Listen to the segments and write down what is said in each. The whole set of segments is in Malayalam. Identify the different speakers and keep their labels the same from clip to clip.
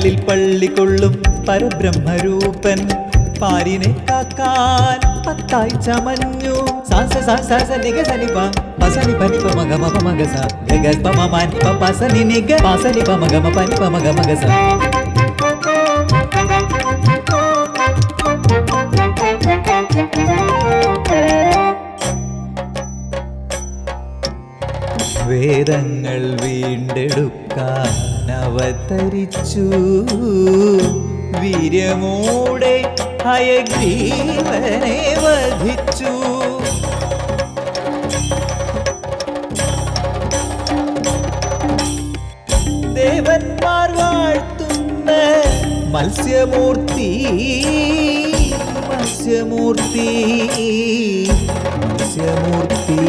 Speaker 1: പാൽക്കടലിൽ പള്ളിക്കൊള്ളും പരബ്രഹ്മരൂപൻ പാരിനെ കാക്കാൻ പത്തായി ചമഞ്ഞു സാസ സാസ സ നിഗ സനിപ പസനി പനി പ മഗ മപ മഗ സ ഗഗ പ മ മാനി പ പസനി നിഗ പസനി പ മഗ മ പനി പ മഗ മഗ സ വേദങ്ങൾ വീണ്ടെടുക്കാൻ അവതരിച്ചു. വീര്യമൂടെ ഹയഗ്രീവനെ വധിച്ചു. ദേവന്മാർ വാഴ്ത്തുന്ന മത്സ്യമൂർത്തി മത്സ്യമൂർത്തി മത്സ്യമൂർത്തി.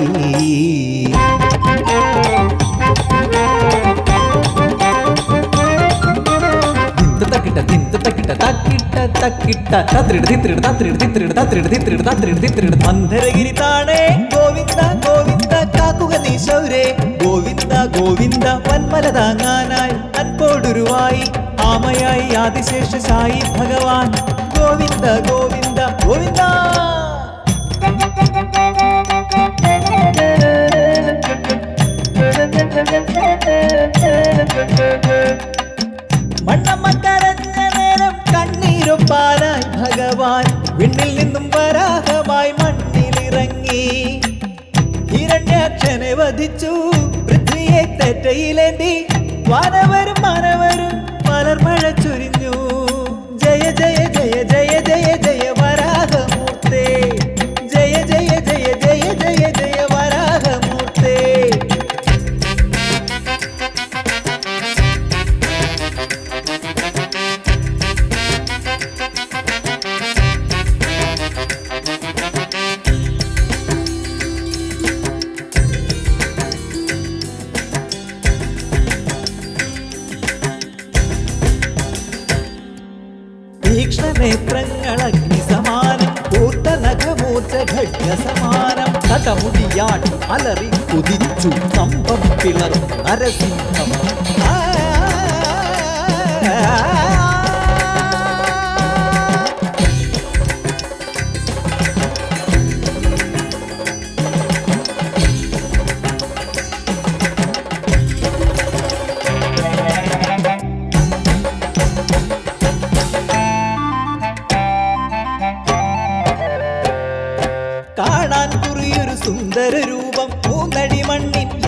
Speaker 1: മന്ദരഗിരി താണേ. ഗോവിന്ദ ഗോവിന്ദ കാക്കുക നീ നീശൗരേ ഗോവിന്ദ ഗോവിന്ദ വന്മല താങ്ങാനായി അൻപോടുരുവായി. ആമയായി ആദിശേഷ സായി ഭഗവാൻ. ഗോവിന്ദ ഗോവിന്ദ ഗോവിന്ദ. മണ്ണമ്മ കരഞ്ഞ നേരം ഭഗവാൻ നിന്നും വരാഹമായി മണ്ണിലിറങ്ങി. വധിച്ചു പൃഥ്വിയെ തെറ്റയിലേന്തി. വാനവരും മാനവരും തീക്ഷ്ണനേത്രങ്ങളഗ്നി സമാനം പൂത്ത നഖമൂർച്ച ഘട്യ സമാനം കഥമുടിയാട്ടി അലറി കുതിച്ചു സ്തംഭം പിളർ നരസിംഹം ആ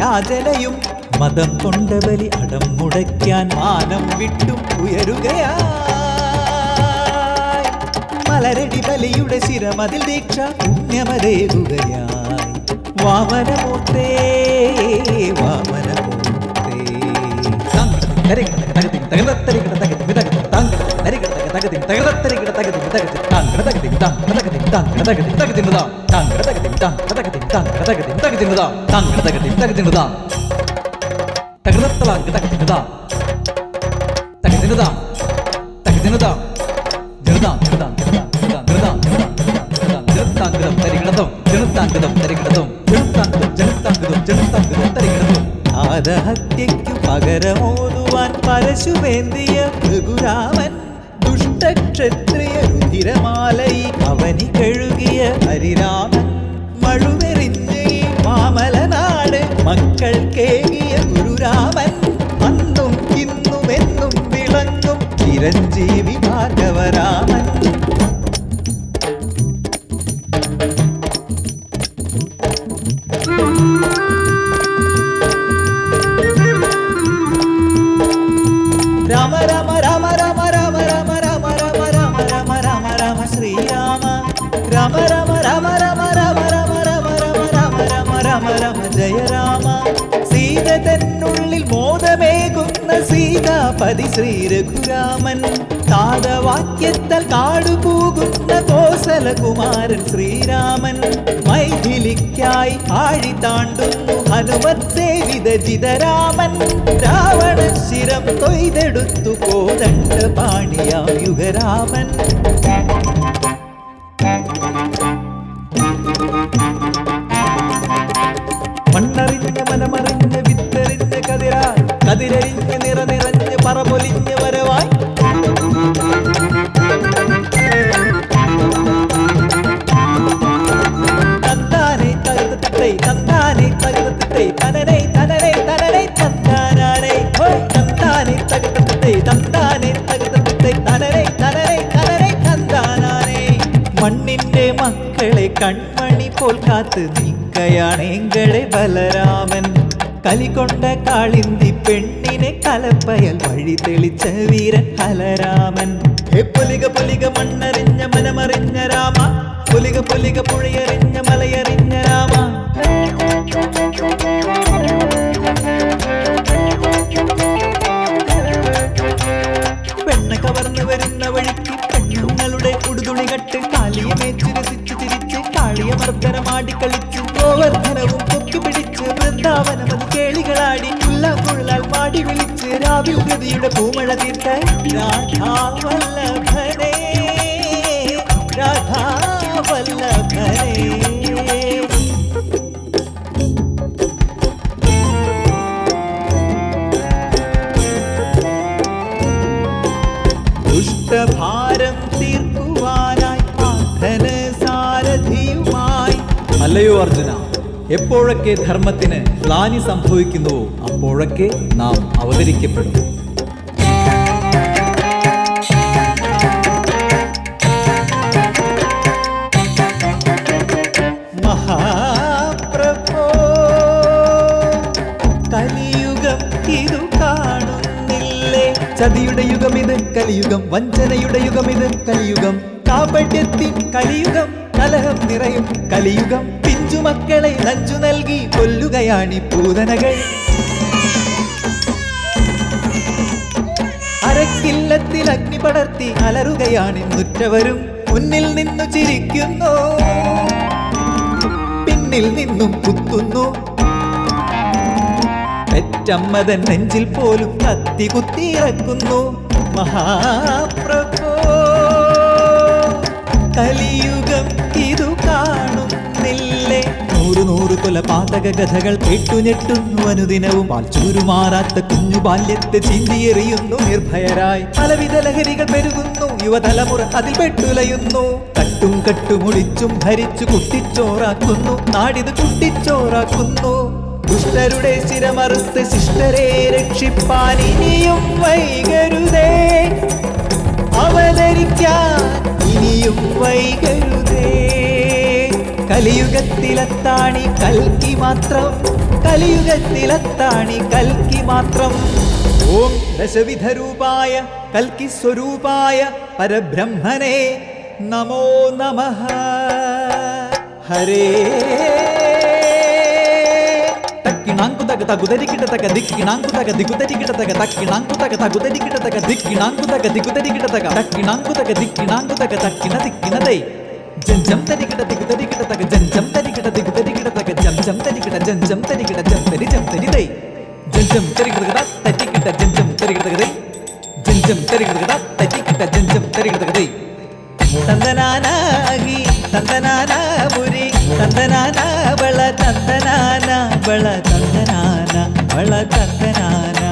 Speaker 1: യാചനയും മതം കൊണ്ട ബലി അടം മുടയ്ക്കാൻ മാനം വിട്ടും ഉയരുകയാ മലരടി ബലിയുടെ ശിരമതിൽ ദീക്ഷ പുണ്യമതേകുകയായി. വാമനമൂർത്തേ വാമനമൂർത്തേ. ജനത്താങ്കതം പകരമോതുവാൻ പരശുവേന്തിയ രഘുരാമൻ ദുഷ്ടക്ഷത്രിയ രുധിരമാലയി അവനി കഴുകിയ ഹരിരാമൻ. മഴുവെറിഞ്ഞ് മാമലനാട് മക്കൾ കേകിയ ഗുരുരാമൻ. അന്നും ഇന്നും എന്നും വിളങ്ങും ചിരഞ്ജീവി ഭാർഗവരാമൻ. തന്നുള്ളിൽ മോദമേകുന്ന സീതാപതി ശ്രീ രഘുരാമൻ കാടുപൂകുന്ന കോസലകുമാരൻ ശ്രീരാമൻ. മൈഥിലിക്കായി ആഴി താണ്ടുന്നു ഹനുമത് സേവിത ജിതരാമൻ രാവണ ശിരം കൊയ്തെടുത്തു കോതണ്ട പാണിയായുഗരാമൻ മണ്ണറിഞ്ഞ മനമറിഞ്ഞ അതിരഴിഞ്ഞ് നിറ നിറഞ്ഞ് പറപൊലിഞ്ഞ് വരവായി. മണ്ണിന്റെ മക്കളെ കൺമണി പോൽ കാത്ത് നിൽക്കയാണെങ്കളെ ബലരാമൻ. കലികൊണ്ട കാളിന്തി പെണ്ണിനെ കലപ്പയൽ വഴി തെളിച്ച വീരൻ ഹലരാമൻ. ഹേ പൊലിക പൊലിക മണ്ണറിഞ്ഞ മനമറിഞ്ഞ രാമ. പൊലിക പൊലിക പുഴയറിഞ്ഞ മലയറിഞ്ഞ രാമ. പെണ്ണ കവർന്നു വരുന്ന വഴിക്ക് പെണ്ണുങ്ങളുടെ ഉടുതുണി കട്ട് കാളിയമേച്ചു രസിച്ചു തിരിച്ചു കാളിയ മർദ്ദനമാടി കളിച്ച്. ഗോവർദ്ധനവും പൊക്കി അത് കേളികളാടി ഉല്ലാക്കുഴലാൽ പാടി വിളിച്ച് രാവിൽ ഗതിയുടെ പൂമഴ തീർത്ത ദുഷ്ടഭാരം തീർക്കുവാനായി അല്ലയോ അർജുന? എപ്പോഴൊക്കെ ധർമ്മത്തിന് ഗ്ലാനി സംഭവിക്കുന്നുവോ അപ്പോഴൊക്കെ നാം അവതരിക്കപ്പെടും. ചതിയുടെ യുഗം ഇത് കലിയുഗം. വഞ്ചനയുടെ യുഗം ഇത് കലിയുഗം. കാപട്യത്തിൻ കലിയുഗം. കലഹം നിറയും കലിയുഗം. പിഞ്ചുമക്കളെ നഞ്ചു നൽകി കൊല്ലുകയാണി പൂതനകൾ. അരക്കില്ലത്തിൽ അഗ്നി പടർത്തി അലറുകയാണ് മുറ്റവരും. മുന്നിൽ നിന്നു ചിരിക്കുന്നു. പിന്നിൽ നിന്നും കുത്തുന്നു. പെറ്റമ്മതൻ നെഞ്ചിൽ പോലും കത്തി കുത്തിയിറക്കുന്നു മഹാപ്രഭോ കൊലപാതക കഥകൾ കേട്ടുഞെട്ടുന്നു അനുദിനവും. പാൽച്ചൂരുമാറാത്ത കുഞ്ഞു ബാല്യത്തെ ചിന്തിയെറിയുന്നു നിർഭയരായി. പലവിധ ലഹരികൾ പെരുകുന്നു. യുവതലമുറ അതിൽ പെട്ടുലയുന്നു. കട്ടും കട്ടുമുടിച്ചും ഭരിച്ചു കുട്ടിച്ചോറാക്കുന്നു. നാടിത് കുട്ടിച്ചോറാക്കുന്നു. ദുഷ്ടരുടെ സ്ഥിരമറുത്ത് ശിഷ്ടരെ രക്ഷിപ്പാൻ ഇനിയും വൈകരുതേ. അവതരിക്കാൻ ഇനിയും വൈകരുതേ. കലിയുഗത്തിലെത്താണി കൽക്കി മാത്രം. കലിയുഗത്തിലെത്താണി കൽക്കി മാത്രം. ഓം ദശവിധരൂപായ കൽക്കി സ്വരൂപായ പരബ്രഹ്മനെ നമോ നമ. ഹരേ. തക്കിണാങ്കു തക തകുതരികിട്ട തക ദിക്കിണാങ്കു തക ദികുതരികിട്ട തക തക്കിണാങ്കു തക തകുതരികിട്ട തക ദിക്കിണാങ്കു തക ദികുതരികിട്ട തക തക്കിണാങ്കു തക ദിക്കിണാങ്കു തക തക്കിണ ദിക്കിണതൈ ജഞ്ചം തരികിട ദികുതരികിട തക ജഞ്ചം തരികിട ദികുതരികിട തക ജംജം തരികിട ജഞ്ചം തരികിട ജം തരി ജം ജഞ്ചം തരികിട തറ്റിക്കിട്ട ജഞ്ചം തരികിട തകതൈ ജഞ്ചം തരികിട തറ്റിക്കിട്ട ജഞ്ചം തരികിട തകതൈ തന്തനാനാകി തന്തനാനാപുരി തന്തനാന ബള തന്തനാന ബള തന്തനാന ബള തന്തനാന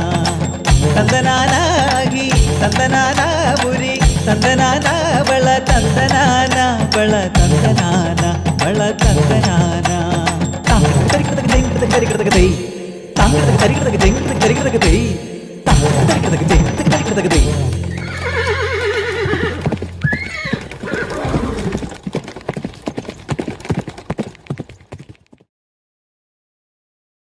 Speaker 1: ತಂದನಾನ ಬಳ ತಂದನಾನ ಬಳ ತಂದನಾನ ಬಳ ತಂದನಾನ ತರಿಕದಕ್ಕೆ ತೆಂಗಿದ ಕರಿಕದಕ್ಕೆ ತೈ ತಾಂಗದಕ್ಕೆ ತರಿಕದಕ್ಕೆ ತೆಂಗಿದ ಕರಿಕದಕ್ಕೆ ತೈ ತಾಂಗದಕ್ಕೆ ತೆಂಗಿದ ಕರಿಕದಕ್ಕೆ ತೈ